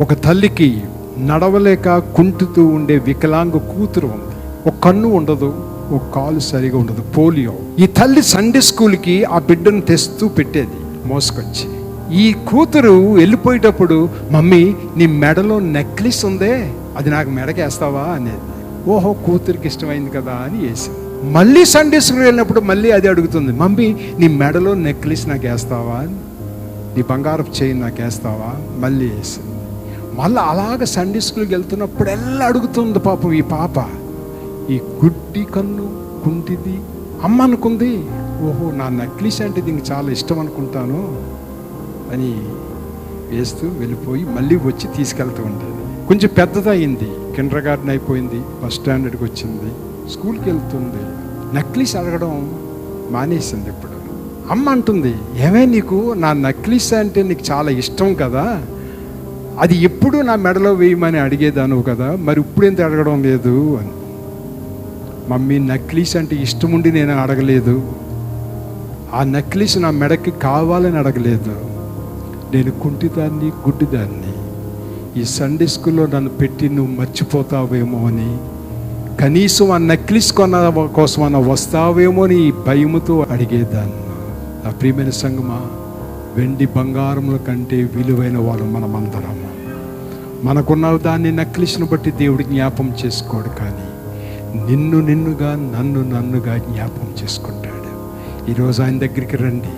ఒక తల్లికి నడవలేక కుంటుతూ ఉండే వికలాంగ కూతురు ఉంది. ఒక కన్ను ఉండదు ఒక కాలు సరిగా ఉండదు. పోలియో. ఈ తల్లి సండే స్కూల్కి ఆ బిడ్డను తెస్తూ పెట్టేది మోసుకొచ్చి. ఈ కూతురు వెళ్ళిపోయేటప్పుడు మమ్మీ నీ మెడలో నెక్లెస్ ఉందే అది నాకు మెడకేస్తావా? అనేది. ఓహో కూతురికి ఇష్టమైంది కదా అని వేసింది. మళ్ళీ సండే స్కూల్ వెళ్ళినప్పుడు మళ్ళీ అది అడుగుతుంది. మమ్మీ నీ మెడలో నెక్లెస్ నాకు వేస్తావా నీ బంగారపు చేయి నాకు వేస్తావా మళ్ళీ వేసింది. మళ్ళీ అలాగ సండే స్కూల్కి వెళ్తున్నప్పుడెల్లా అడుగుతుంది పాపం ఈ పాప. ఈ గుడ్డి కన్ను కుంటిది అమ్మ అనుకుంది ఓహో నా నక్లీస్ అంటే దీనికి చాలా ఇష్టం అనుకుంటాను అని వేస్తూ వెళ్ళిపోయి మళ్ళీ వచ్చి తీసుకెళ్తూ ఉండేది. కొంచెం పెద్దదయింది కిండర్ గార్డెన్ అయిపోయింది ఫస్ట్ స్టాండర్డ్కి వచ్చింది స్కూల్కి వెళ్తుంది. నక్లీస్ అడగడం మానేసింది ఇప్పుడు అమ్మ అంటుంది ఏమే నీకు? నా నక్లీస్ అంటే నీకు చాలా ఇష్టం కదా. అది ఎప్పుడు నా మెడలో వేయమని అడిగేదాను కదా మరి ఇప్పుడేంత అడగడం లేదు అని. మమ్మీ నక్లీస్ అంటే ఇష్టం ఉండి నేను అడగలేదు. ఆ నక్లీస్ నా మెడకి కావాలని అడగలేదు. నేను కుంటిదాన్ని గుడ్డిదాన్ని. ఈ సండే స్కూల్లో నన్ను పెట్టి నువ్వు మర్చిపోతావేమో అని. కనీసం ఆ నెక్లెస్ కొన్న కోసం అన్న వస్తావేమో అని ఈ భయముతో అడిగేదాన్ని. నా ప్రియమైన సంగమా వెండి బంగారముల కంటే విలువైన వాళ్ళు మనమందరం. మనకున్న దాన్ని నక్లిస్ను బట్టి దేవుడు జ్ఞాపం చేసుకోడు కానీ నిన్ను నిన్నుగా నన్ను నన్నుగా జ్ఞాపం చేసుకుంటాడు. ఈరోజు ఆయన దగ్గరికి రండి.